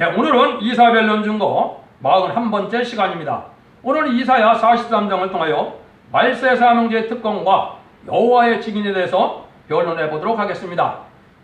네, 오늘은 이사별 연중거 41번째 시간입니다. 오늘 이사야 43장을 통하여 말세 사명제 특권과 여호와의 직인에 대해서 변론해 보도록 하겠습니다.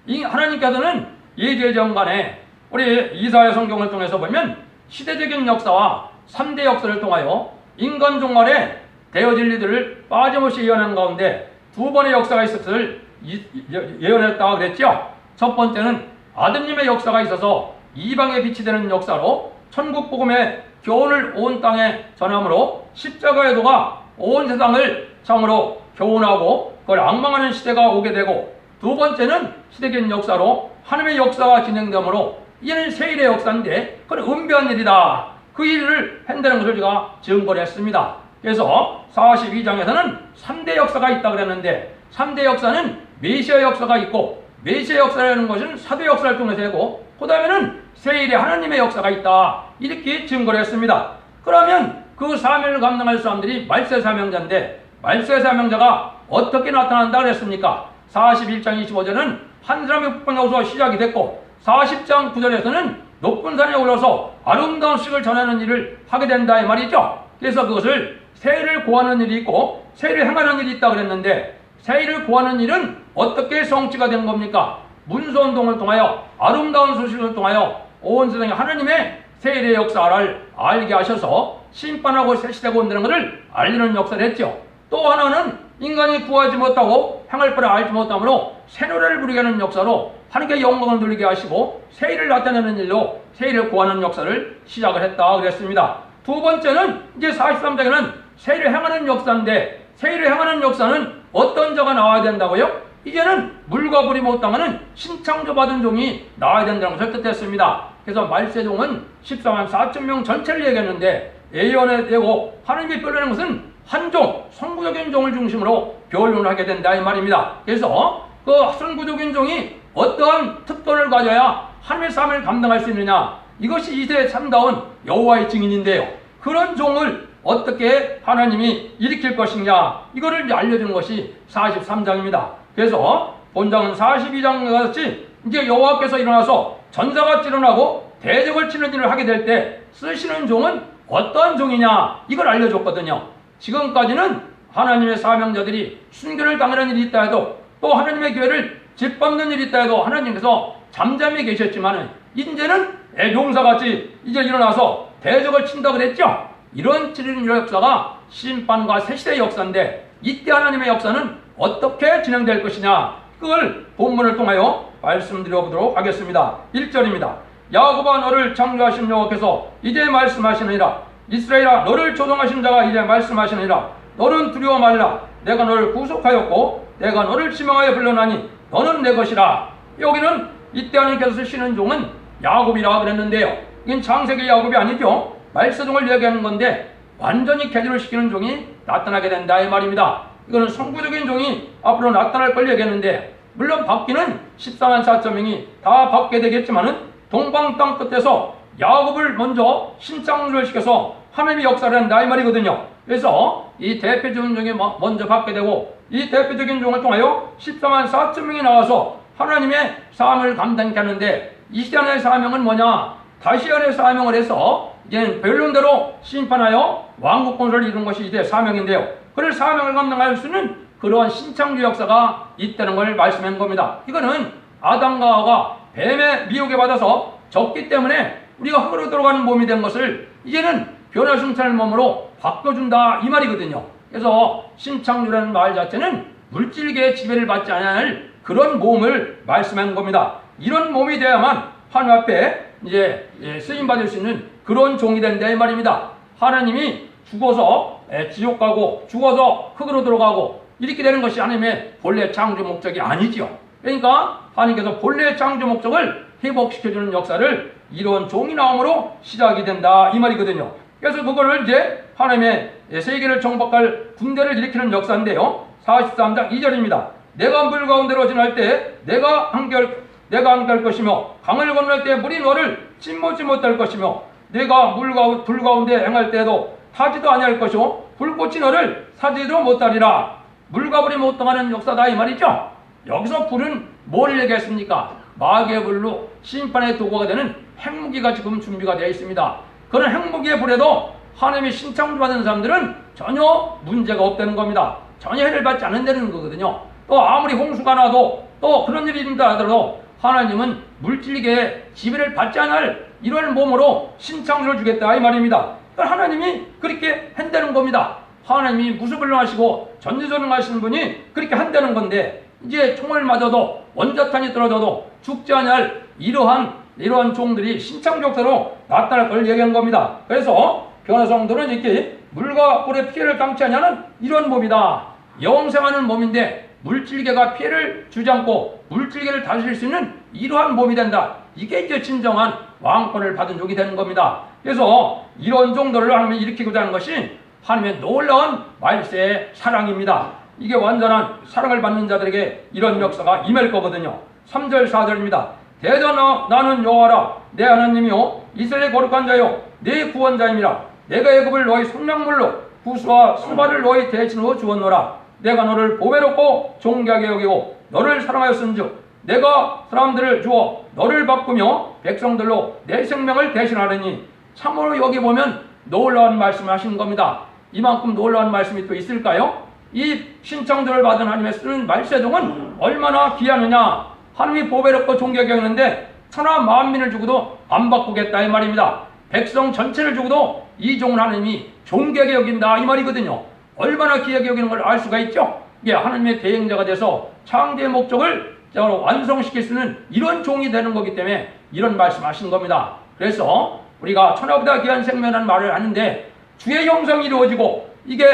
이 하나님께서는 예제정간에 우리 이사야 성경을 통해서 보면 시대적인 역사와 3대 역사를 통하여 인간 종말에 되어질 일들을 빠짐없이 예언한 가운데 두 번의 역사가 있었을 이- 예- 예언했다고 그랬죠. 첫 번째는 아드님의 역사가 있어서 이방의 빛이 되는 역사로 천국 복음의 교훈을 온 땅에 전함으로 십자가의 도가 온 세상을 참으로 교훈하고 그걸 악망하는 시대가 오게 되고 두 번째는 시대적인 역사로 하나님의 역사가 진행되므로 이는 세일의 역사인데 그건 은비한 일이다. 그 일을 한다는 것을 제가 증거를 했습니다. 그래서 42장에서는 3대 역사가 있다 그랬는데 3대 역사는 메시아 역사가 있고 메시아 역사라는 것은 사도 역사를 통해서 되고 그 다음에는 세일의 하나님의 역사가 있다. 이렇게 증거를 했습니다. 그러면 그 사명을 감당할 사람들이 말세 사명자인데 말세 사명자가 어떻게 나타난다 그랬습니까? 41장 25절은 한 사람의 북방에서 시작이 됐고 40장 9절에서는 높은 산에 올라서 아름다운 식을 전하는 일을 하게 된다 이 말이죠. 그래서 그것을 세일을 구하는 일이 있고 세일을 행하는 일이 있다 그랬는데 세일을 구하는 일은 어떻게 성취가 된 겁니까? 문서운동을 통하여 아름다운 소식을 통하여 온 세상에 하나님의 세일의 역사를 알게 하셔서 심판하고 새 시대가 온다는 것을 알리는 역사를 했죠. 또 하나는 인간이 구하지 못하고 행할 바를 알지 못하므로 새 노래를 부르게 하는 역사로 하나님께 영광을 돌리게 하시고 세일을 나타내는 일로 세일을 구하는 역사를 시작을 했다 그랬습니다. 두 번째는 이제 43장에는 세일을 행하는 역사인데 세일을 행하는 역사는 어떤 자가 나와야 된다고요? 이제는 물과 불이 못 당하는 신창조 받은 종이 나와야 된다는 것을 뜻했습니다. 그래서 말세종은 14만 4천 명 전체를 얘기했는데 예언에 되고 하나님이 변하는 것은 한 종, 선구적인 종을 중심으로 변론을 하게 된다 이 말입니다. 그래서 그 선구적인 종이 어떠한 특권을 가져야 하나님의 삶을 감당할 수 있느냐 이것이 이세의 참다운 여호와의 증인인데요. 그런 종을 어떻게 하나님이 일으킬 것이냐 이거를 알려주는 것이 43장입니다. 그래서 본장은 42장 같이 이제 여호와께서 일어나서 전사같이 일어나고 대적을 치는 일을 하게 될 때 쓰시는 종은 어떤 종이냐 이걸 알려줬거든요. 지금까지는 하나님의 사명자들이 순교를 당하는 일이 있다 해도 또 하나님의 교회를 짓밟는 일이 있다 해도 하나님께서 잠잠히 계셨지만은 이제는 애종사같이 이제 일어나서 대적을 친다 그랬죠. 이런 치르는 역사가 심판과 새시대의 역사인데 이때 하나님의 역사는 어떻게 진행될 것이냐? 그걸 본문을 통하여 말씀드려 보도록 하겠습니다. 1절입니다. 야곱아 너를 창조하신 여호와께서 이제 말씀하시느니라. 이스라엘아 너를 조성하신 자가 이제 말씀하시느니라. 너는 두려워 말라. 내가 너를 구속하였고 내가 너를 지명하여 불러나니 너는 내 것이라. 여기는 이때 하나님께서 쓰시는 종은 야곱이라 그랬는데요. 이건 창세기 야곱이 아니죠. 말세종을 얘기하는 건데 완전히 개조를 시키는 종이 나타나게 된다 이 말입니다 이거는 성부적인 종이 앞으로 나타날 걸 얘기했는데 물론 바뀌는 14만 4천 명이 다 받게 되겠지만은 동방 땅 끝에서 야곱을 먼저 신창조를 시켜서 하나님의 역사를 한다 이 말이거든요. 그래서 이 대표적인 종이 뭐- 먼저 받게 되고 이 대표적인 종을 통하여 14만 4천 명이 나와서 하나님의 사명을 감당케 하는데 이 시간의 사명은 뭐냐? 다시안의 사명을 해서 이제 변론대로 심판하여 왕국 건설을 이룬 것이 이제 사명인데요. 그를 사명을 감당할 수 있는 그러한 신창조 역사가 있다는 걸 말씀한 겁니다. 이거는 아담과 하와가 뱀의 미혹에 받아서 졌기 때문에 우리가 흙으로 들어가는 몸이 된 것을 이제는 변화승천의 몸으로 바꿔준다 이 말이거든요. 그래서 신창조라는 말 자체는 물질계의 지배를 받지 않을 그런 몸을 말씀한 겁니다. 이런 몸이 돼야만 하나님 앞에 이제 예, 쓰임 받을 수 있는 그런 종이 된다 이 말입니다. 하나님이 죽어서 예, 지옥 가고 죽어서 흙으로 들어가고 이렇게 되는 것이 하나님의 본래 창조 목적이 아니지요. 그러니까 하나님께서 본래 창조 목적을 회복시켜주는 역사를 이런 종이 나옴으로 시작이 된다 이 말이거든요. 그래서 그거를 이제 하나님의 세계를 정복할 군대를 일으키는 역사인데요. 43장 2절입니다. 내가 물 가운데로 지날 때 내가 한결 내가 함께할 것이며 강을 건널 때 물이 너를 침몰지 못할 것이며 내가 물 가운데 행할 때도 타지도 아니할 것이요 불꽃이 너를 사지도 못하리라 물과 불이 못 당하는 역사다 이 말이죠. 여기서 불은 뭘 얘기했습니까? 마귀의 불로 심판의 도구가 되는 핵무기가 지금 준비가 되어 있습니다. 그런 핵무기의 불에도 하나님의 신청받은 사람들은 전혀 문제가 없다는 겁니다. 전혀 해를 받지 않는다는 거거든요. 또 아무리 홍수가 나도 또 그런 일이 있다 하더라도 하나님은 물질계에 지배를 받지 않을 이런 몸으로 신청을 주겠다 이 말입니다. 하나님이 그렇게 한다는 겁니다. 하나님이 무속을 하시고 전지전을 하시는 분이 그렇게 한다는 건데 이제 총을 맞아도 원자탄이 떨어져도 죽지 않을 이러한 이러한 종들이 신창적대로 나타날 걸 얘기한 겁니다. 그래서 변화성들은 이렇게 물과 꿀의 피해를 당치 않냐는 이런 몸이다. 영생하는 몸인데 물질계가 피해를 주지 않고 물질계를 다스릴 수 있는 이러한 몸이 된다. 이게 이제 진정한 왕권을 받은 종이 되는 겁니다. 그래서 이런 정도를 하나님이 일으키고자 하는 것이 하나님의 놀라운 말세의 사랑입니다. 이게 완전한 사랑을 받는 자들에게 이런 역사가 임할 거거든요. 3절 4절입니다. 대저 나, 나는 여호와라 내 하나님이요 이스라엘 거룩한 자요 내 구원자임이라 내가 애굽을 너희 성량물로 구수와 수발을 너희 대신으로 주었노라 내가 너를 보배롭고 존귀하게 여기고 너를 사랑하였은즉 내가 사람들을 주어 너를 바꾸며 백성들로 내 생명을 대신하느니 참으로 여기 보면 놀라운 말씀을 하신 겁니다. 이만큼 놀라운 말씀이 또 있을까요? 이 신청들을 받은 하나님의 쓰는 말세종은 얼마나 귀하느냐 하나님이 보배롭고 존귀하게 하는데 천하 만민을 주고도 안 바꾸겠다 이 말입니다. 백성 전체를 주고도 이 종을 하나님이 존귀하게 여긴다 이 말이거든요. 얼마나 귀하게 여기는 걸 알 수가 있죠. 이게 하나님의 대행자가 돼서 창대의 목적을 완성시킬 수 있는 이런 종이 되는 거기 때문에 이런 말씀하신 겁니다. 그래서 우리가 천하보다 귀한 생명이라는 말을 하는데 주의 형성이 이루어지고 이게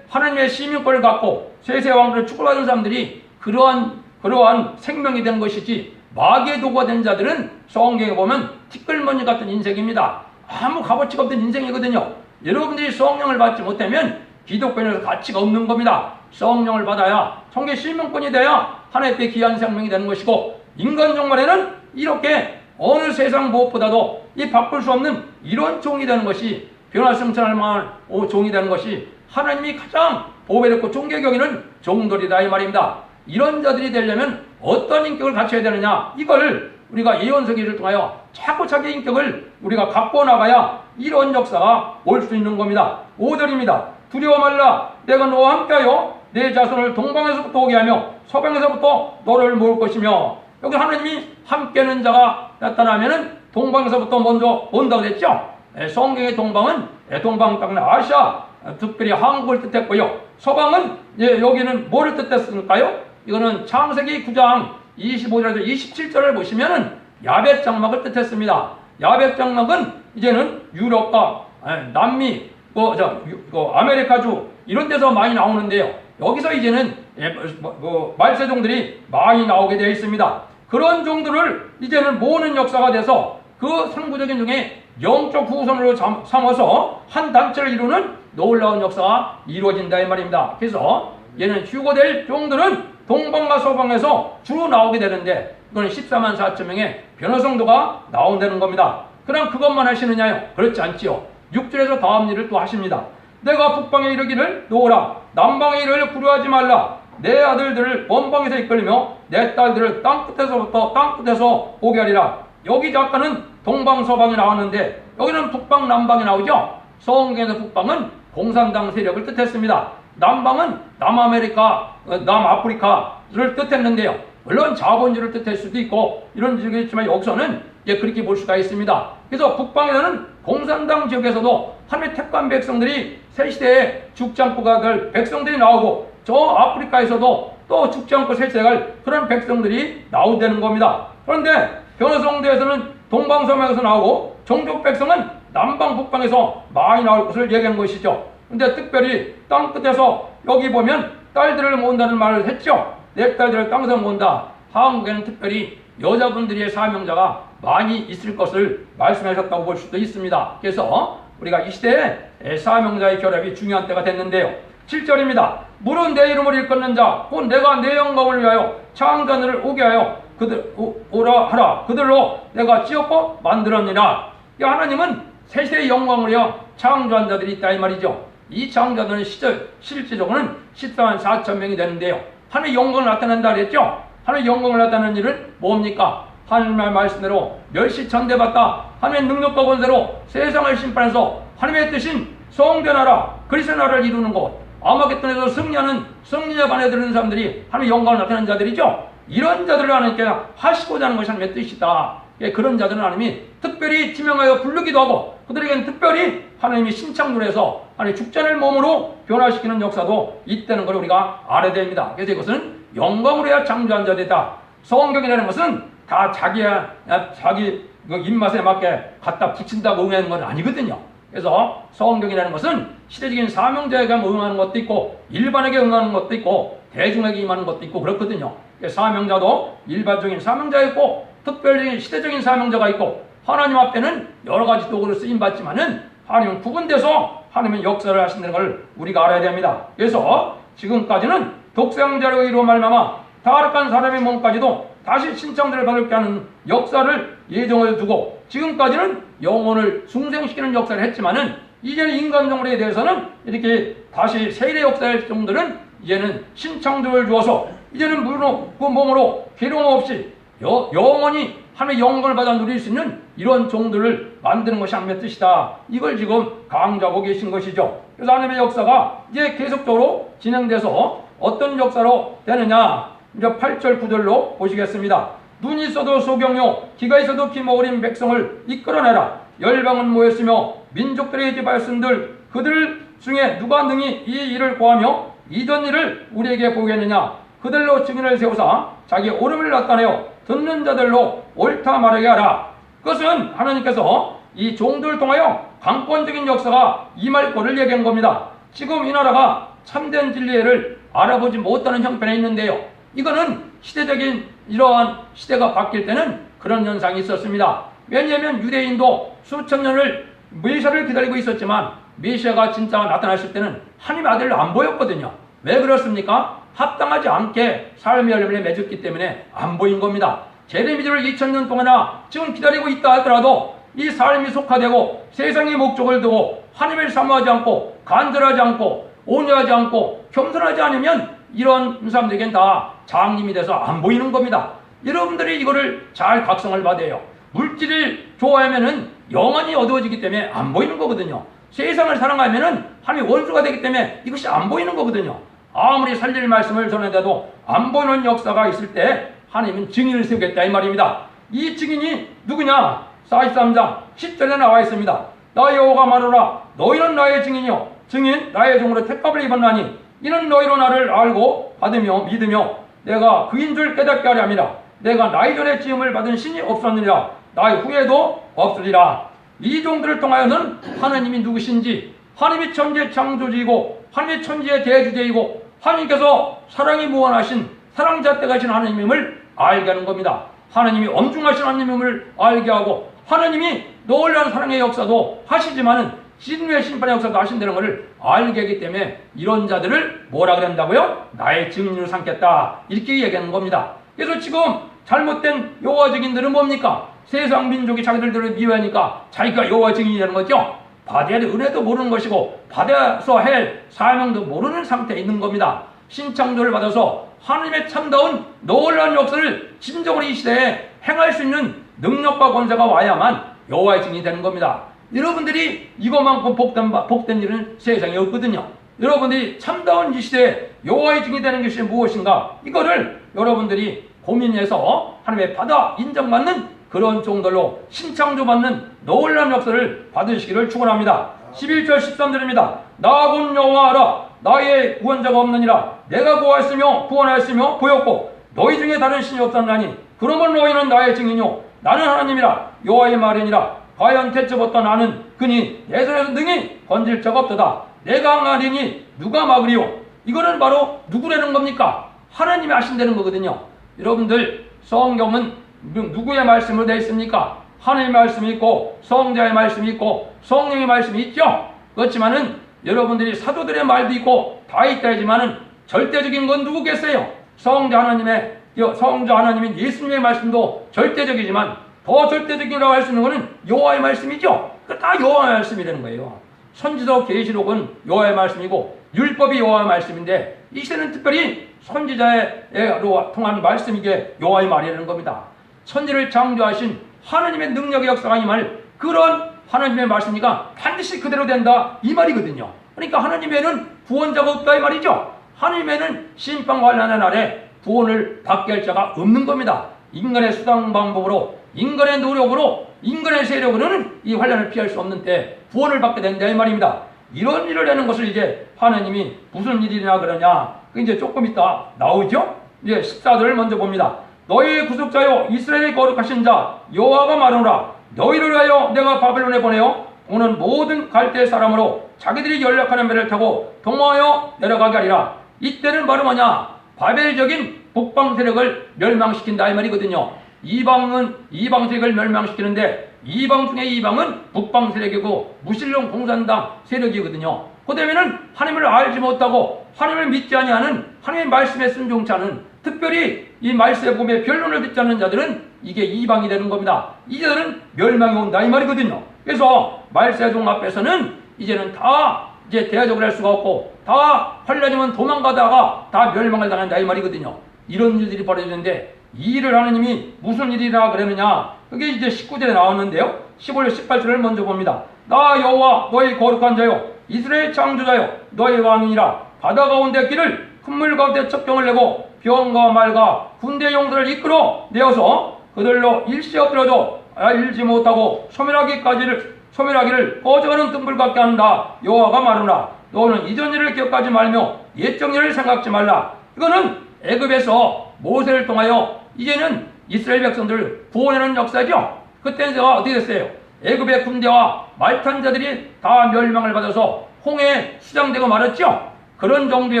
하나님의 시민권을 갖고 세세 왕들을 축복받은 사람들이 그러한 그러한 생명이 되는 것이지 마귀의 도구가 된 자들은 성경에 보면 티끌머니 같은 인생입니다. 아무 값어치가 없는 인생이거든요. 여러분들이 성령을 받지 못하면 기독교에서 가치가 없는 겁니다. 성령을 받아야 성계 실명권이 돼야 하나님의 귀한 생명이 되는 것이고 인간 종말에는 이렇게 어느 세상 무엇보다도 이 바꿀 수 없는 이런 종이 되는 것이 변화성천할 만한 종이 되는 것이 하나님이 가장 보배롭고 존귀 여기는 종들이다 이 말입니다. 이런 자들이 되려면 어떤 인격을 갖춰야 되느냐 이걸 우리가 예언서기를 통하여 자기 인격을 우리가 갖고 나가야 이런 역사가 올 수 있는 겁니다. 5절입니다. 두려워 말라 내가 너와 함께하여 내 자손을 동방에서부터 오게 하며 서방에서부터 너를 모을 것이며 여기 하나님이 함께하는 자가 나타나면은 동방에서부터 먼저 온다고 했죠. 예, 성경의 동방은 예, 동방 땅은 아시아 특별히 한국을 뜻했고요. 서방은 예, 여기는 뭐를 뜻했을까요? 이거는 창세기 9장 25절에서 27절을 보시면은 야벳 장막을 뜻했습니다. 야벳 장막은 이제는 유럽과 남미, 뭐, 저, 뭐 아메리카주 이런 데서 많이 나오는데요. 여기서 이제는 예, 뭐, 뭐, 말세종들이 많이 나오게 되어 있습니다. 그런 종들을 이제는 모으는 역사가 돼서 그 상부적인 중에 영적 후손으로 삼아서 한 단체를 이루는 놀라운 역사가 이루어진다 이 말입니다. 그래서 얘는 휴거될 종들은 동방과 서방에서 주로 나오게 되는데 이건 14만 4천 명의 변호성도가 나온다는 겁니다. 그럼 그것만 하시느냐요? 그렇지 않지요. 6절에서 다음 일을 또 하십니다. 내가 북방에 이르기를 놓으라. 남방에 이르를 구려하지 말라. 내 아들들을 원방에서 이끌며 내 딸들을 땅끝에서부터 땅끝에서 오게 하리라. 여기 작가는 동방 서방이 나왔는데 여기는 북방 남방이 나오죠. 성경에서 북방은 공산당 세력을 뜻했습니다. 남방은 남아메리카, 어, 남아프리카를 뜻했는데요. 물론 자본주의를 뜻할 수도 있고 이런 지역이 있지만 여기서는 예, 그렇게 볼 수가 있습니다. 그래서 북방에는 공산당 지역에서도 하나님의 택관 백성들이 새 시대에 죽지 않고 갈 백성들이 나오고 저 아프리카에서도 또 죽지 않고 새 시대에 갈 그런 백성들이 나오는 겁니다. 그런데 변호성대에서는 동방서방에서 나오고 종족 백성은 남방 북방에서 많이 나올 것을 얘기한 것이죠. 근데 특별히 땅끝에서 여기 보면 딸들을 모은다는 말을 했죠. 내 딸들을 땅에서 모은다. 한국에는 특별히 여자분들의 사명자가 많이 있을 것을 말씀하셨다고 볼 수도 있습니다. 그래서 우리가 이 시대에 사명자의 결합이 중요한 때가 됐는데요. 7절입니다. 물은 내 이름을 일컫는 자, 곧 내가 내 영광을 위하여 창자들을 오게 하여 그들 오, 라 하라. 그들로 내가 지었고 만들었느라. 하나님은 세세의 영광을 위하여 창조한 자들이 있다 이 말이죠. 이 창조자들은 시절, 실제적으로는 14만 4천 명이 되는데요. 하나님의 영광을 나타낸다 그랬죠? 하나님의 영광을 나타내는 일은 뭡니까? 하나님의 말씀대로 멸시 천대받다 하나님의 능력과 권세로 세상을 심판해서 하나님의 뜻인 성대 나라 그리스도 나라를 이루는 것 아마겟돈에서 승리하는 승리자 반에 들는 사람들이 하나님의 영광을 나타내는 자들이죠 이런 자들을 하나님께 하시고자 하는 것이 하나님의 뜻이다 예, 그런 자들은 하나님이 특별히 지명하여 부르기도 하고 그들에게는 특별히 하나님이 신창조를 해서 하나님 죽자를 몸으로 변화시키는 역사도 있다는 걸 우리가 알아야 됩니다. 그래서 이것은 영광으로 해야 창조한 자들이다. 성경이라는 것은 다 자기야 자기 그 입맛에 맞게 갖다 붙인다고 응하는 건 아니거든요. 그래서 성경이라는 것은 시대적인 사명자에게 응하는 것도 있고 일반에게 응하는 것도 있고 대중에게 임하는 것도 있고 그렇거든요. 사명자도 일반적인 사명자 있고 특별히 시대적인 사명자가 있고 하나님 앞에는 여러 가지 도구를 쓰임 받지만은 하나님은 구분돼서 하나님은 역사를 하신다는 걸 우리가 알아야 됩니다. 그래서 지금까지는 독생자로 의로 말미암아 타락한 사람의 몸까지도 다시 신청들을 받게 하는 역사를 예정을 두고 지금까지는 영혼을 숭생시키는 역사를 했지만은 이제는 인간 정물에 대해서는 이렇게 다시 세례 역사의 정도는 이제는 신창조를 주어서 이제는 물로 그 몸으로 괴로움 없이 여, 영원히 하나님의 영광을 받아 누릴 수 있는 이런 종들을 만드는 것이 하나님의 뜻이다. 이걸 지금 강조하고 계신 것이죠. 그래서 하나님의 역사가 이제 계속적으로 진행돼서 어떤 역사로 되느냐 이제 8절 9절로 보시겠습니다. 눈이 있어도 소경요 기가 있어도 기모어린 백성을 이끌어내라 열방은 모였으며 민족들의 집발순들 그들 중에 누가 능히 이 일을 고하며 이전 일을 우리에게 보겠느냐 그들로 증인을 세우사 자기 오름을 나타내어 듣는 자들로 옳다 말하게 하라. 그것은 하나님께서 이 종들을 통하여 강권적인 역사가 임할 거를 얘기한 겁니다. 지금 이 나라가 참된 진리를 알아보지 못하는 형편에 있는데요. 이거는 시대적인 이러한 시대가 바뀔 때는 그런 현상이 있었습니다. 왜냐하면 유대인도 수천 년을 메시아를 기다리고 있었지만 메시아가 진짜 나타났을 때는 하나님의 아들을 안 보였거든요. 왜 그렇습니까? 합당하지 않게 삶의 열매를 맺었기 때문에 안 보인 겁니다. 제레미지를 2000년 동안이나 지금 기다리고 있다 하더라도 이 삶이 속화되고 세상의 목적을 두고 하나님을 사모하지 않고 간절하지 않고 온유하지 않고 겸손하지 않으면 이런 사람들에겐 다 장님이 돼서 안 보이는 겁니다. 여러분들이 이거를 잘 각성을 받아요. 물질을 좋아하면은 영원히 어두워지기 때문에 안 보이는 거거든요. 세상을 사랑하면은 하나님의 원수가 되기 때문에 이것이 안 보이는 거거든요. 아무리 살릴 말씀을 전해도 안 보이는 역사가 있을 때 하나님은 증인을 세우겠다 이 말입니다. 이 증인이 누구냐? 43장 10절에 나와 있습니다. 나 여호가 말하라 너희는 나의 증인이요 증인 나의 종으로 택값을 입었나니 이는 너희로 나를 알고 받으며 믿으며 내가 그인 줄 깨닫게 하려 함이라. 내가 나이 전에 지음을 받은 신이 없었느니라. 나의 후에도 없으리라. 이 종들을 통하여는 하나님이 누구신지 하나님이 천지의 창조주이고 하나님의 천지의 대주제이고 하나님께서 사랑이 무한하신 사랑자대가신 하나님임을 알게 하는 겁니다. 하나님이 엄중하신 하나님임을 알게 하고 하나님이 놀라운 사랑의 역사도 하시지만은 진노의 심판의 역사도 하신다는 것을 알게 하기 때문에 이런 자들을 뭐라 그런다고요? 나의 증인으로 삼겠다. 이렇게 얘기하는 겁니다. 그래서 지금 잘못된 여호와 증인들은 뭡니까? 세상 민족이 자기들을 미워하니까 자기가 여호와 증인이라는 거죠. 받아야 될 은혜도 모르는 것이고 받아서 할 사명도 모르는 상태에 있는 겁니다. 신창조를 받아서 하나님의 참다운 놀라운 역사를 진정으로 이 시대에 행할 수 있는 능력과 권세가 와야만 여호와의 증인이 되는 겁니다. 여러분들이 이것만큼 복된, 복된 일은 세상에 없거든요. 여러분들이 참다운 이 시대에 여호와의 증인이 되는 것이 무엇인가? 이거를 여러분들이 고민해서 하나님의 받아 인정받는 그런 종들로 신창조받는 놀라운 역사를 받으시기를 축원합니다. 11절 13절입니다. 나군 여호와라 나의 구원자가 없느니라 내가 구하였으며 구원하였으며 보였고 너희 중에 다른 신이 없었나니 그러면 너희는 나의 증인이요 나는 하나님이라 여호와의 말이니라 과연 대처부터 나는 그니 내 손에서 능히 건질 자가 없도다 내가 항하리니 누가 막으리요 이거는 바로 누구라는 겁니까? 하나님이 하신다는 거거든요 여러분들 성경은 누구의 말씀으로 되어 있습니까? 하나님의 말씀이 있고 성자의 말씀이 있고 성령의 말씀이 있죠. 그렇지만은 여러분들이 사도들의 말도 있고 다 있다 하지만은 절대적인 건 누구겠어요? 성자 하나님의 성자 하나님인 예수님의 말씀도 절대적이지만 더 절대적이라고 할 수 있는 것은 여호와의 말씀이죠. 다 여호와의 말씀이라는 거예요. 선지서 계시록은 여호와의 말씀이고 율법이 여호와의 말씀인데 이 시대는 특별히 선지자로 통한 말씀이게 여호와의 말이라는 겁니다. 천지를 창조하신 하나님의 능력의 역사가 임할 그런 하나님의 말씀이가 반드시 그대로 된다 이 말이거든요. 그러니까 하나님에는 구원자가 없다 이 말이죠. 하나님에는 심판 관련한 날에 구원을 받게 할 자가 없는 겁니다. 인간의 수단 방법으로 인간의 노력으로 인간의 세력으로는 이 환란을 피할 수 없는 때 구원을 받게 된다 이 말입니다. 이런 일을 하는 것을 이제 하나님이 무슨 일이냐 그러냐 그 이제 조금 있다 나오죠. 이제 14절을 먼저 봅니다. 너희 구속자여 이스라엘의 거룩하신 자 여호와가 말하노라 너희를 위하여 내가 바벨론에 보내어 오는 모든 갈대 사람으로 자기들이 연락하는 배를 타고 동화하여 내려가게 하리라 이때는 바로 뭐냐 바벨적인 북방 세력을 멸망시킨다 이 말이거든요 이방은 이방 세력을 멸망시키는데 이방 중에 이방은 북방 세력이고 무신론 공산당 세력이거든요 그 다음에는 하나님을 알지 못하고 하나님을 믿지 아니하는 하나님의 말씀에 순종치 않은 특별히 이 말씀의 복음의 변론을 듣지 않는 자들은 이게 이방이 되는 겁니다. 이제는 멸망이 온다 이 말이거든요. 그래서 말세 종 앞에서는 이제는 다 이제 대화적으로 할 수가 없고 다 환란이면 도망가다가 다 멸망을 당한다 이 말이거든요. 이런 일들이 벌어지는데 이 일을 하느님이 무슨 일이라 그러느냐 그게 이제 19절에 나왔는데요. 15절 18절을 먼저 봅니다. 나 여호와 너희 거룩한 자요 이스라엘 창조자요 너희 왕이라 바다 가운데 길을 큰 물 가운데 첩경을 내고 병과 말과 군대 용들을 이끌어 내어서 그들로 일시 엎드려도 알지 못하고 소멸하기까지를 소멸하기를 꺼져가는 등불 같게 한다. 여호와가 말하노라. 너는 이전 일을 기억하지 말며 옛적 일을 생각지 말라. 이거는 애굽에서 모세를 통하여 이제는 이스라엘 백성들을 구원하는 역사죠. 그때는 제가 어떻게 됐어요? 애굽의 군대와 말탄 자들이 다 멸망을 받아서 홍해에 수장되고 말았죠. 그런 정도의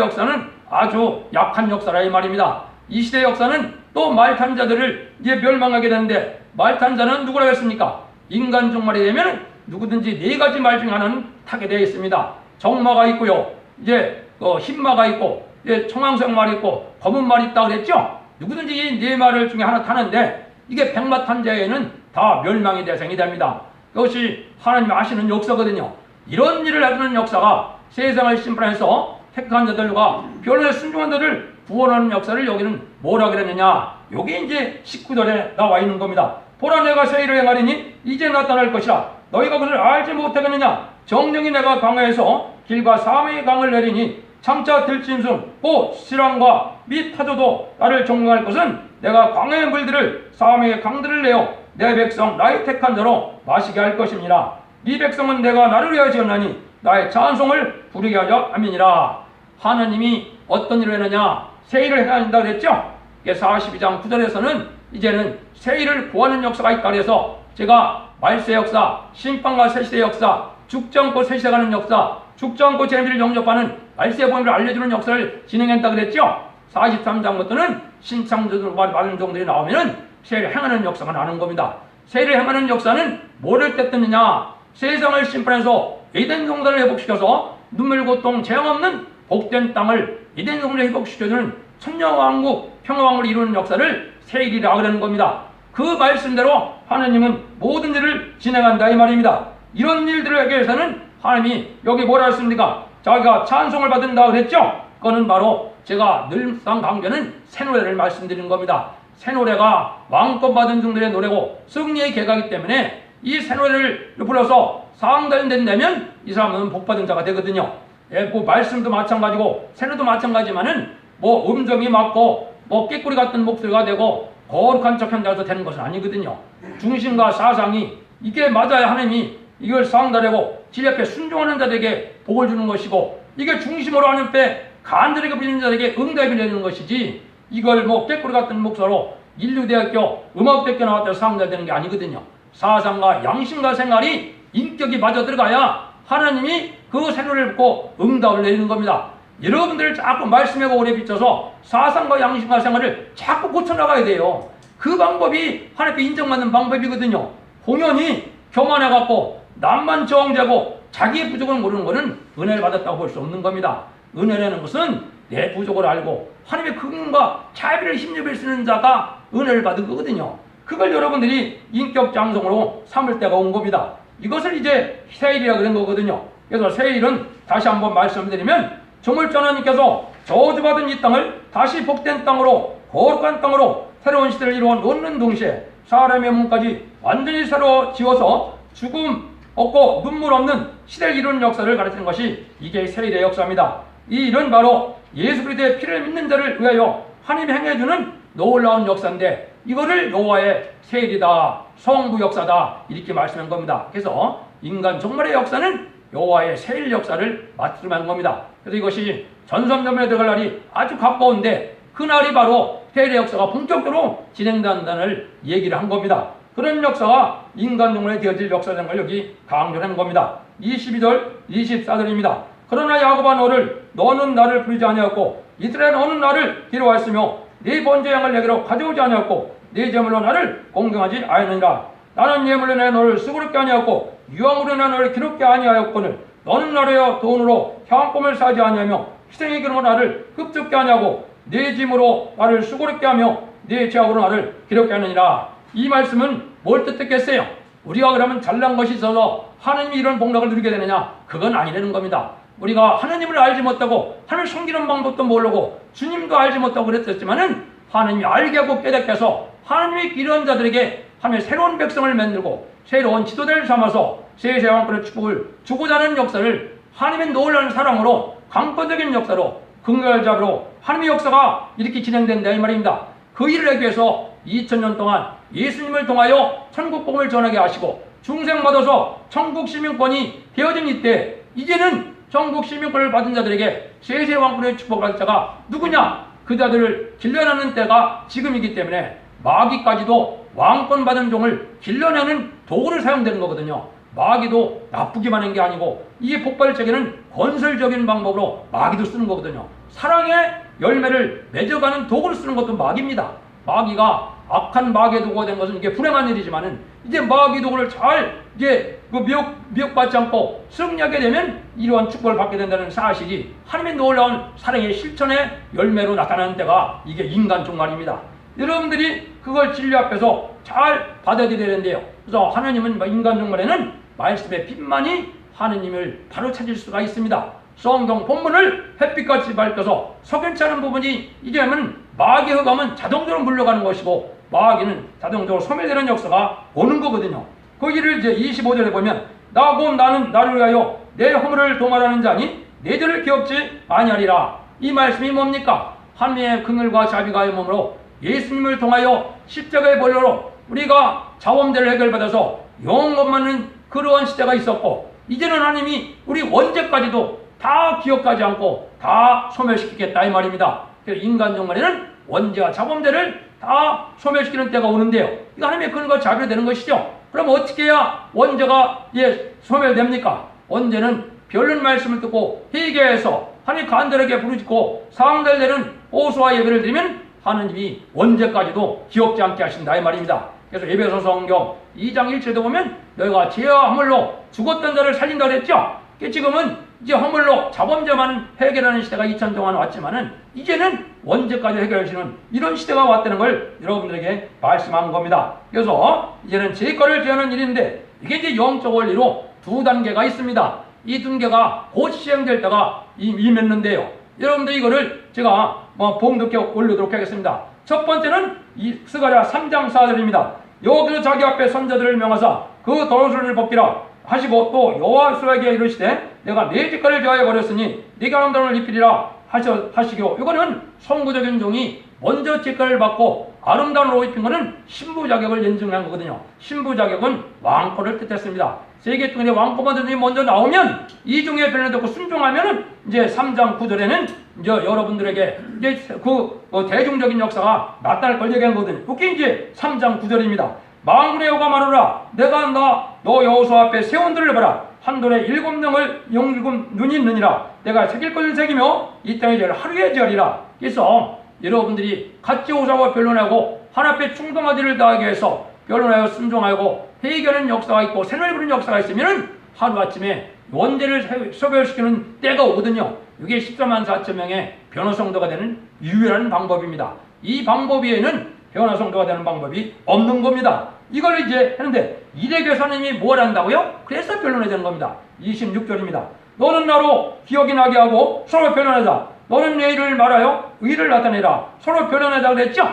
역사는 아주 약한 역사라 이 말입니다. 이 시대 역사는 또 말탄 자들을 이제 멸망하게 되는데 말탄 자는 누구라 했습니까? 인간 종말이 되면 누구든지 네 가지 말 중에 하나는 타게 되어 있습니다. 정마가 있고요. 이제 어, 흰마가 있고 청황색 말이 있고 검은 말이 있다 그랬죠? 누구든지 이네 말을 중에 하나 타는데 이게 백마탄 자에는 다 멸망의 대상이 됩니다. 그것이 하나님 아시는 역사거든요. 이런 일을 해주는 역사가 세상을 심판해서 택한 자들과 변론에 순종한 자들을 구원하는 역사를 여기는 뭐라 그랬느냐? 여기 이제 19절에 나와 있는 겁니다. 보라 내가 새 일을 행하리니 이제 나타날 것이라 너희가 그것을 알지 못하겠느냐? 정령이 내가 강화해서 길과 사명의 강을 내리니 장차 들짐승, 보, 실랑과 및 타조도 나를 종용할 것은 내가 광야의 물들을 사명의 강들을 내어 내 백성 나의 택한 자로 마시게 할 것입니다. 네 백성은 내가 나를 위하여 지었나니 나의 찬송을 부르게 하려 함이니라. 하나님이 어떤 일을 했느냐? 새 일을 해야 한다 그랬죠? 42장 9절에서는 이제는 새 일을 구하는 역사가 있다 그래서 제가 말세 역사, 심판과 새시대 역사, 죽지 않고 새시대 가는 역사, 죽지 않고 쟤네들을 영접하는 말세 복음을 알려주는 역사를 진행했다 그랬죠? 43장부터는 신창조들 많은 종들이 나오면은 세를 행하는 역사가 나는 겁니다. 세를 행하는 역사는 뭐를 뜻느냐? 세상을 심판해서 에덴 동산을 회복시켜서 눈물 고통 재앙 없는 복된 땅을 에덴 동산을 회복시켜주는 천녀왕국 평화왕국을 이루는 역사를 세일이라 그러는 겁니다. 그 말씀대로 하나님은 모든 일을 진행한다 이 말입니다. 이런 일들을 하기 위해서는 하나님이 여기 뭐라 했습니까? 자기가 찬송을 받은다 그랬죠? 그거는 바로 제가 늘상 강조는 새 노래를 말씀드리는 겁니다. 새 노래가 왕권 받은 중들의 노래고 승리의 계가기 때문에 이 새 노래를 불러서 상달된다면 이 사람은 복받은 자가 되거든요. 예, 그 말씀도 마찬가지고 새노도 마찬가지만은 뭐 음정이 맞고 뭐 깨꼬리 같은 목소리가 되고 거룩한 척한 자도 되는 것은 아니거든요. 중심과 사상이 이게 맞아야 하나님이 이걸 상달하고 지 앞에 순종하는 자들에게 복을 주는 것이고 이게 중심으로 때 간절하게 빌리는 자에게 응답이 되는 것이지 이걸 뭐 깨꼬리 같은 목소로 인류대학교 음악대학교 나왔다 상달되는 게 아니거든요. 사상과 양심과 생활이 인격이 맞아 들어가야 하나님이 그 세로를 듣고 응답을 내리는 겁니다. 여러분들 자꾸 말씀에 오래 비춰서 사상과 양심과 생활을 자꾸 고쳐나가야 돼요. 그 방법이 하나님께 인정받는 방법이거든요. 공연히 교만해갖고 남만 정죄고 자기의 부족을 모르는 것은 은혜를 받았다고 볼 수 없는 겁니다. 은혜라는 것은 내 부족을 알고 하나님의 긍휼과 자비를 힘입을 쓰는 자가 은혜를 받은 거거든요. 그걸 여러분들이 인격 장성으로 삼을 때가 온 겁니다. 이것을 이제 세일이라 그런 거거든요. 그래서 세일은 다시 한번 말씀드리면 정물전 하나님께서 저주받은 이 땅을 다시 복된 땅으로 거룩한 땅으로 새로운 시대를 이루어 놓는 동시에 사람의 몸까지 완전히 새로 지워서 죽음 없고 눈물 없는 시대를 이루는 역사를 가르치는 것이 이게 세일의 역사입니다. 이 일은 바로 예수 그리스도의 피를 믿는 자를 위하여 하나님이 행해주는 놀라운 역사인데 이거를 여호와의 세일이다 성부 역사다 이렇게 말씀한 겁니다. 그래서 인간 종말의 역사는 여호와의 세일 역사를 맞추는 겁니다. 그래서 이것이 전선점에 들어갈 날이 아주 가까운데 그 날이 바로 세일의 역사가 본격적으로 진행된다는 얘기를 한 겁니다. 그런 역사가 인간 종말에 되어질 역사라는 걸 여기 강조하는 겁니다. 22절 24절입니다. 그러나 야곱아 너를 너는 나를 부르지 아니하였고 이스라엘 너는 나를 기로하였으며 네 번째 양을 내게로 가져오지 아니하였고 네 제물로 나를 공경하지 아니하느니라 나는 예물로 내 너를 수고롭게 아니하였고 유황으로 내 너를 기롭게 아니하였거늘 너는 나를 돈으로 향품을 사지 아니하며 희생의 기름으로 나를 흡족게 아니하고 네 짐으로 나를 수고롭게 하며 네 죄악으로 나를 기롭게 하느니라 이 말씀은 뭘 뜻했겠어요? 우리가 그러면 잘난 것이 있어서 하나님이 이런 복락을 누리게 되느냐? 그건 아니라는 겁니다. 우리가 하나님을 알지 못하고 하나님을 섬기는 방법도 모르고 주님도 알지 못하고 그랬었지만은 하나님이 알게 하고 깨닫게 해서 하나님이 이런 자들에게 하나님의 새로운 백성을 만들고 새로운 지도자를 삼아서 세세 왕권의 축복을 주고자 하는 역사를 하나님의 놀라운 사랑으로 강권적인 역사로 긍휼잡으로 하나님의 역사가 이렇게 진행된다 이 말입니다. 그 일을 하기 위해서 2000년 동안 예수님을 통하여 천국 복음을 전하게 하시고 중생 받아서 천국 시민권이 되어진 이때 이제는 천국 시민권을 받은 자들에게 세세 왕권의 축복을 받은 자가 누구냐? 그 자들을 길러내는 때가 지금이기 때문에 마귀까지도 왕권 받은 종을 길러내는 도구를 사용되는 거거든요. 마귀도 나쁘기만 한 게 아니고 이 폭발적에는 건설적인 방법으로 마귀도 쓰는 거거든요. 사랑의 열매를 맺어가는 도구를 쓰는 것도 마귀입니다. 마귀가 악한 마귀의 도구가 된 것은 이게 불행한 일이지만은 이제 마귀 도구를 잘 이제 그 미혹 미혹받지 않고 승리하게 되면 이러한 축복을 받게 된다는 사실이 하나님의 놀라운 사랑의 실천의 열매로 나타나는 때가 이게 인간 종말입니다. 여러분들이 그걸 진리 앞에서 잘 받아들여야 되는데요. 그래서 하나님은 뭐 인간 종말에는 말씀의 빛만이 하느님을 바로 찾을 수가 있습니다. 성경 본문을 햇빛같이 밝혀서 석연치 않은 부분이 이제는 마귀 흑암은 자동적으로 물러가는 것이고 마귀는 자동적으로 소멸되는 역사가 오는 거거든요. 거기를 이제 25절에 보면 나고 나는 나를 위하여 내 허물을 도말하는 자니 내 죄를 기억지 아니하리라. 이 말씀이 뭡니까? 하나님의 긍휼과 자비가 몸으로 예수님을 통하여 십자가의 본로로 우리가 자원들을 해결받아서 영원만은 그러한 시대가 있었고 이제는 하나님이 우리 원죄까지도 다 기억하지 않고 다 소멸시키겠다 이 말입니다. 인간 종말에는 원죄와 자범죄를 다 소멸시키는 때가 오는데요. 이거 하나님의 근거 자비로 되는 것이죠. 그럼 어떻게 해야 원죄가 예 소멸됩니까? 원죄는 별론 말씀을 듣고 회개해서 하나님 간절하게 부르짖고 상달되는 호소와 예배를 드리면 하느님이 원죄까지도 기억지 않게 하신다 이 말입니다. 그래서 예배서 성경 2장 1절도 보면 너희가 죄와 허물로 죽었던 자를 살린다 그랬죠. 지금은 이제 허물로 자범죄만 해결하는 시대가 2000 동안 왔지만은 이제는 원죄까지 해결하시는 이런 시대가 왔다는 걸 여러분들에게 말씀한 겁니다. 그래서 이제는 제 거를 제하는 일인데 이게 이제 영적 원리로 두 단계가 있습니다. 이 단계가 곧 시행될 때가 임했는데요. 여러분들 이거를 제가 뭐 봉독해 올리도록 하겠습니다. 첫 번째는 이 스가랴 3장 4절입니다. 여호와께서 자기 앞에 선자들을 명하사 그 더러스를 벗기라 하시고 또 여호와스에게 이르시되 내가 네 직가를 제하여 버렸으니 네가 아름다움을 입히리라 하셔, 하시고 이거는 성구적인 종이 먼저 직가를 받고 아름다운 옷 입힌 것은 신부 자격을 인증한 거거든요. 신부 자격은 왕권을 뜻했습니다. 세계 중에 왕권만 들이 먼저 나오면 이 중에 변을 듣고 순종하면은 이제 3장 9절에는 이제 여러분들에게 이제 그 어, 대중적인 역사가 나타날 걸 얘기한 거거든요. 그게 이제 3장 9절입니다. 망군의 여호가 말하라 내가 나 너 여호수 앞에 세원들을 봐라 한 돌에 일곱 명을 영일곱 눈이 있느니라 내가 새길 것을 새기며 이 땅의 죄를 하루에 지하리라 그래서 여러분들이 같이 오사와 변론하고 하나님의 충동하지를 다하게 해서 변론하여 순종하고 회개하는 역사가 있고 새를 부는 역사가 있으면 하루아침에 원죄를 소멸시키는 때가 오거든요. 이게 14만 4천 명의 변호 성도가 되는 유일한 방법입니다. 이 방법 외에는 변화 성도가 되는 방법이 없는 겁니다. 이걸 이제 했는데 이대 교사님이 뭘 한다고요? 그래서 변론해야 되는 겁니다. 26절입니다. 너는 나로 기억이 나게 하고 서로 변론하자. 너는 내 일을 말하여 의를 나타내라. 서로 변론하자 그랬죠?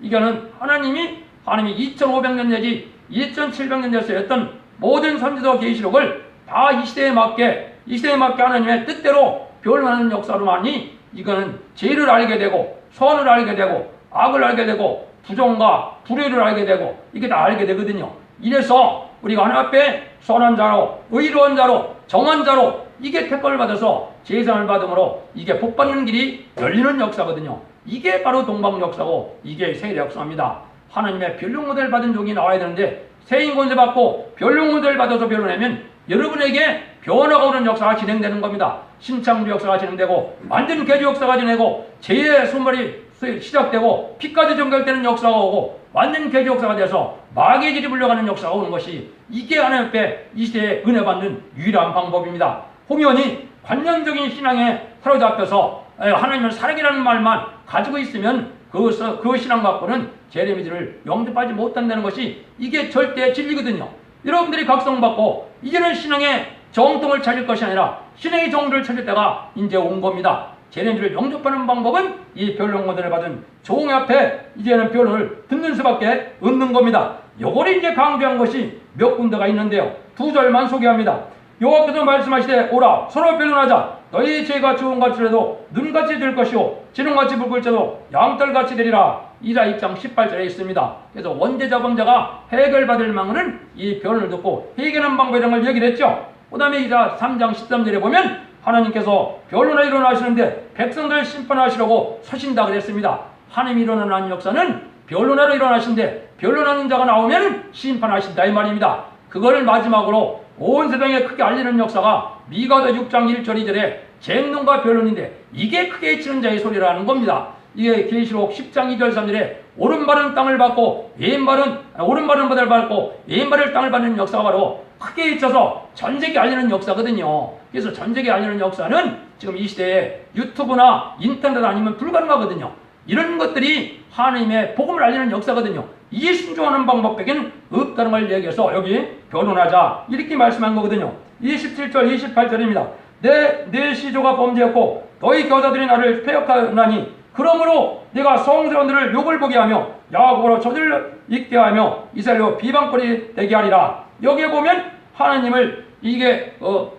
이거는 하나님이 하나님이 2500년 내지 2700년 전에 쓰였던 모든 선지도 계시록을 다 이 시대에 맞게 이 시대에 맞게 하나님의 뜻대로 변화하는 역사로만이 이거는 죄를 알게 되고 선을 알게 되고 악을 알게 되고 부정과 불의를 알게 되고 이게 다 알게 되거든요. 이래서 우리가 하나님 앞에 선한 자로 의로운 자로 정한 자로 이게 택권을 받아서 제상을 받음으로 이게 복 받는 길이 열리는 역사거든요. 이게 바로 동방 역사고 이게 세계 역사입니다. 하나님의 변론 모델 받은 종이 나와야 되는데 세인 권세 받고 변론 모델 받아서 변론하면 여러분에게 변화가 오는 역사가 진행되는 겁니다. 신창조 역사가 진행되고 완전 개조 역사가 진행되고 죄의 손발이 시작되고 피까지 정결되는 역사가 오고 완전 개조 역사가 돼서 마귀의 길이 불려가는 역사가 오는 것이 이게 하나님 앞에 이 시대에 은혜 받는 유일한 방법입니다. 홍연이 관념적인 신앙에 사로잡혀서 에, 하나님을 사랑이라는 말만 가지고 있으면 그, 서- 그 신앙 갖고는 제레미지를 영접하지 못한다는 것이 이게 절대 진리거든요. 여러분들이 각성받고 이제는 신앙의 정통을 찾을 것이 아니라 신앙의 정도를 찾을 때가 이제 온 겁니다. 제레미지를 영접하는 방법은 이 변론 모델을 받은 종 앞에 이제는 변론을 듣는 수밖에 없는 겁니다. 요거를 이제 강조한 것이 몇 군데가 있는데요. 두 절만 소개합니다. 여호와께서 말씀하시되 오라 서로 변론하자 너희 죄가 좋은 같이라도 눈같이 될 것이요 지능같이 붉을지도 양털같이 되리라 이자 2장 18절에 있습니다. 그래서 원죄 자 범자가 해결받을 망은 이 변론을 듣고 해결하는 방법이라는 걸 얘기를 했죠. 그 다음에 이자 3장 13절에 보면 하나님께서 변론을 일어나시는데 백성들 심판하시려고 서신다 그랬습니다. 하나님이 일어나는 역사는 변론하러 일어나신데 변론하는 자가 나오면 심판하신다 이 말입니다. 그거를 마지막으로 온 세상에 크게 알리는 역사가 미가서 6장 1절 2절에 쟁론과 변론인데 이게 크게 치는 자의 소리라는 겁니다. 이게 계시록 10장 2절 3절에 오른발은 땅을 받고 왼발은 아, 오른발은 바다를 받고 왼발은 땅을 받는 역사가 바로 크게 있어서 전 세계 알리는 역사거든요. 그래서 전 세계 알리는 역사는 지금 이 시대에 유튜브나 인터넷 아니면 불가능하거든요. 이런 것들이 하나님의 복음을 알리는 역사거든요. 이에 순종하는 방법밖에는 없다는 걸 얘기해서 여기 변론하자 이렇게 말씀한 거거든요. 27절 28절입니다. 내, 내 시조가 범죄했고 너희 교사들이 나를 폐역하나니 그러므로 내가 성스러운들을 욕을 보게 하며 야곱으로 저들을 있게 하며 이스라엘로 비방거리 되게 하리라. 여기에 보면 하나님을 이게 어,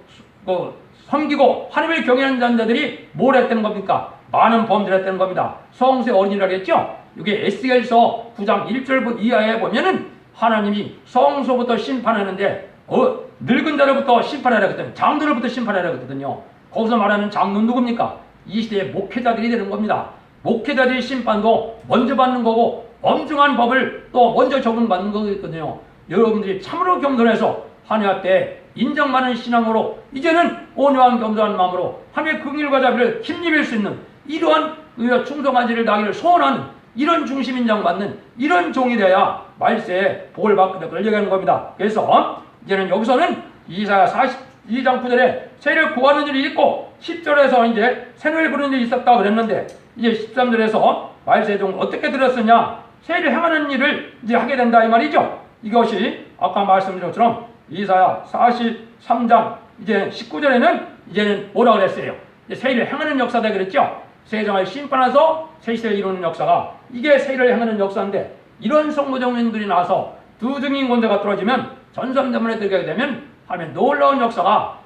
어, 섬기고 하나님을 경외하는 자들이 뭘 했다는 겁니까? 많은 범죄를 했다는 겁니다. 성세 어린이라고 했죠? 이게 에스겔서 9장 1절 이하에 보면은 하나님이 성소부터 심판하는데 어, 늙은 자로부터 심판하라 그랬더니 장로로부터 심판하라 그랬거든요. 거기서 말하는 장로는 누굽니까? 이 시대의 목회자들이 되는 겁니다. 목회자들의 심판도 먼저 받는 거고 엄중한 법을 또 먼저 적용받는 거거든요. 여러분들이 참으로 겸손해서 하나님 앞에 인정받는 신앙으로 이제는 온유한 겸손한 마음으로 하나님의 긍휼과 자비를 힘입을 수 있는 이러한 의와 충성한 일을 나기를 소원하는 이런 중심 인정받는 이런 종이 돼야 말세에 복을 받게 될 얘기하는 겁니다. 그래서 이제는 여기서는 이사야 42장 9절에 세를 구하는 일이 있고 10절에서 이제 새를 부르는 일이 있었다 그랬는데 이제 13절에서 말세의 종 어떻게 들었느냐 세를 행하는 일을 이제 하게 된다 이 말이죠. 이것이 아까 말씀드린 것처럼 이사야 43장 이제 19절에는 이제는 뭐라 그랬어요? 이제 세일을 행하는 역사다 그랬죠? 세상을 심판해서 새 시대를 이루는 역사가 이게 세일을 행하는 역사인데 이런 성모정인들이 나와서 두 증인 권세가 떨어지면 전선 대문에 들게 되면 하면 놀라운 역사가